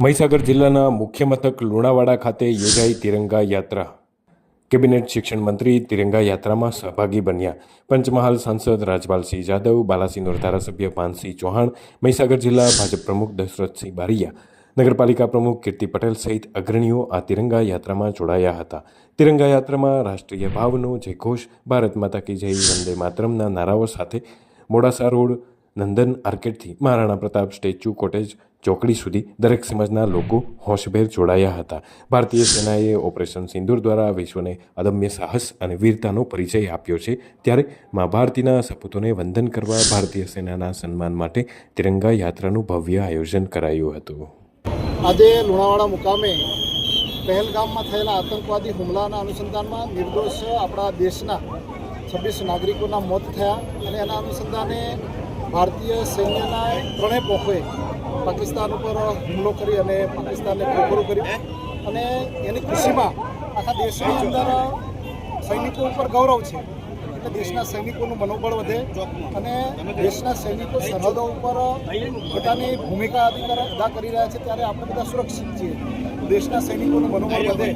મહીસાગર જિલ્લાના મુખ્ય મથક લુણાવાડા ખાતે યોજાઈ તિરંગા યાત્રા. કેબિનેટ શિક્ષણ મંત્રી તિરંગા યાત્રામાં સહભાગી બન્યા. પંચમહાલ સાંસદ રાજપાલસિંહ જાદવ, બાલાસિનોર ધારાસભ્ય પાનસિંહ ચૌહાણ, મહીસાગર જિલ્લા ભાજપ પ્રમુખ દશરથસિંહ બારિયા, નગરપાલિકા પ્રમુખ કીર્તિ પટેલ સહિત અગ્રણીઓ આ તિરંગા યાત્રામાં જોડાયા હતા. તિરંગા યાત્રામાં રાષ્ટ્રીય ભાવનો જયઘોષ, ભારત માતા કી જય, વંદે માતરમના નારાઓ સાથે મોડાસા રોડ, નંદન આર્કેડથી મહારાણા પ્રતાપ સ્ટેચ્યુ કોટેજ ચોકડી સુધી દરેક સમાજના લોકો હોશભેર જોડાયા હતા. ભારતીય સેનાએ ઓપરેશન સિંદૂર દ્વારા વિશ્વને અદમ્ય સાહસ અને વીરતાનો પરિચય આપ્યો છે. ત્યારે મા ભારતીના સપૂતોને વંદન કરવા ભારતીય સેનાના સન્માન માટે તિરંગા યાત્રાનું ભવ્ય આયોજન કરાયું હતું. આજે લુણાવાડા મુકામે પહેલગામમાં થયેલા આતંકવાદી હુમલાના અનુસંધાનમાં નિર્દોષ આપણા દેશના છવ્વીસ નાગરિકોના મોત થયા અને એના અનુસંધાને ભારતીય સૈન્યના ત્રણેય પોખે પાકિસ્તાન ઉપર હુમલો કરી અને પાકિસ્તાનને ખોખરું કર્યું. અને એની ખુશીમાં આખા દેશની અંદર સૈનિકો ઉપર ગૌરવ છે. એટલે દેશના સૈનિકોનું મનોબળ વધે અને દેશના સૈનિકો સરહદો ઉપર પોતાની ભૂમિકા અદા કરી રહ્યા છે ત્યારે આપણે બધા સુરક્ષિત છીએ. દેશના સૈનિકોનું મનોબળ વધે.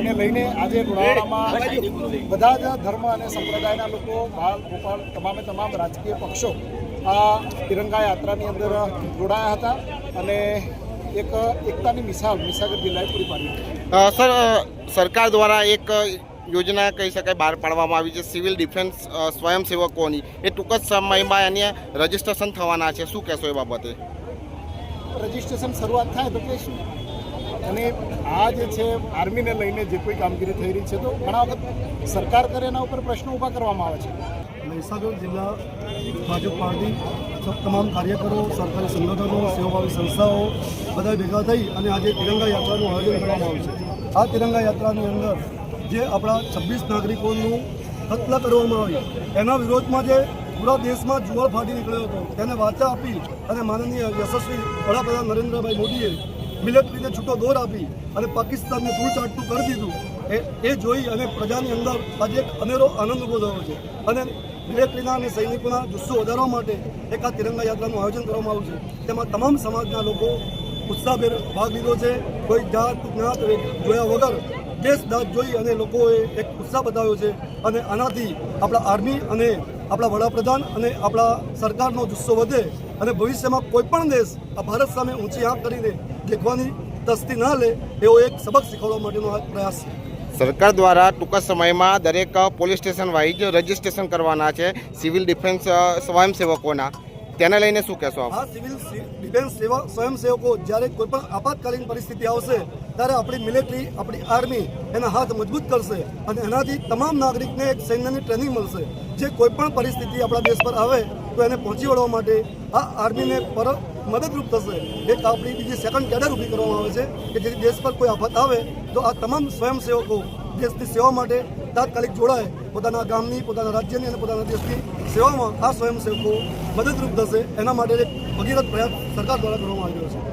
એને લઈને આજે લુણાવાડામાં બધા જ ધર્મ અને સંપ્રદાયના લોકો, બાળ ગોપાળ તમામે તમામ રાજકીય પક્ષો આ તિરંગા યાત્રાની અંદર જોડાયા હતા અને એક એકતાની મિસાલ મહીસાગર જિલ્લાએ પૂરી પાડી સર સરકાર દ્વારા એક યોજના કહી શકાય બહાર પાડવામાં આવી છે સિવિલ ડિફેન્સ સ્વયંસેવકોની. એ ટૂંક જ સમયમાં એને રજીસ્ટ્રેશન થવાના છે. શું કહેશો એ બાબતે? રજિસ્ટ્રેશન શરૂઆત થાય તો કહીશું. અને આ જે છે, આર્મીને લઈને જે કોઈ કામગીરી થઈ રહી છે, તો ઘણા વખત સરકાર કરે એના ઉપર પ્રશ્નો ઊભા કરવામાં આવે છે. મહીસાગર જિલ્લા ભાજપ પાર્ટી તમામ કાર્યકરો, સરકારી સંગઠનો, સેવાભાવી સંસ્થાઓ બધા ભેગા થઈ અને આજે તિરંગા યાત્રાનું આયોજન કરવામાં આવ્યું છે. આ તિરંગા યાત્રાની અંદર જે આપણા છવ્વીસ નાગરિકોનું હત્યા કરવામાં આવ્યું એના વિરોધમાં જે પૂરા દેશમાં જુવાળ ફાટી નીકળ્યો હતો, તેને વાચા આપી અને માનનીય યશસ્વી વડાપ્રધાન નરેન્દ્રભાઈ મોદીએ મિલિટરીને છૂટો દોર આપી અને પાકિસ્તાનને ધૂળ ચાટતું કરી દીધું. એ એ જોઈ અને પ્રજાની અંદર આજે એક અનેરો આનંદ ઊભો થયો છે. અને મિલિટરીના અને સૈનિકોના જુસ્સો વધારવા માટે એક આ તિરંગા યાત્રાનું આયોજન કરવામાં આવ્યું છે. તેમાં તમામ સમાજના લોકો ઉત્સાહભેર ભાગ લીધો છે. કોઈ જાત, જ્ઞાત જોયા વગર દેશ દાત જોઈ અને લોકોએ એક ઉત્સાહ બતાવ્યો છે. અને આનાથી આપણા આર્મી અને આપણા વડાપ્રધાન અને આપણા સરકારનો જુસ્સો વધે અને ભવિષ્યમાં કોઈ પણ દેશ આ ભારત સામે ઊંચી આંખ કરીને દેખવાની તસ્તી ના લે એવો એક સબક શીખવવા માટેનો આ પ્રયાસ છે. સરકાર દ્વારા ટૂંક સમયમાં દરેક પોલીસ સ્ટેશન વાઇઝ રજીસ્ટ્રેશન કરવાના છે સિવિલ ડિફેન્સ સ્વયંસેવકોના. તેને લઈને શું કહેશો આ સિવિલ ડિફેન્સ સેવા સ્વયંસેવકો જ્યારે કોઈ પણ આપાતકાલીન પરિસ્થિતિ આવશે ત્યારે આપણી મિલિટરી આપણી આર્મી એના હાથ મજબૂત કરશે અને એનાથી તમામ નાગરિકને એક સૈન્યની ટ્રેનિંગ મળશે. જે કોઈ પણ પરિસ્થિતિ આપણા દેશ પર આવે તો એને પહોંચી વળવા માટે આ આર્મીને પર મદદરૂપ થશે. એક આપણી બીજી સેકન્ડ કેડર ઊભી કરવામાં આવે છે કે જેથી દેશ પર કોઈ આફત આવે, તો આ તમામ સ્વયંસેવકો દેશની સેવા માટે તાત્કાલિક જોડાય, પોતાના ગામની, પોતાના રાજ્યની અને પોતાના દેશની સેવામાં આ સ્વયંસેવકો મદદરૂપ થશે. એના માટે એક ભગીરથ પ્રયાસ સરકાર દ્વારા કરવામાં આવ્યો છે.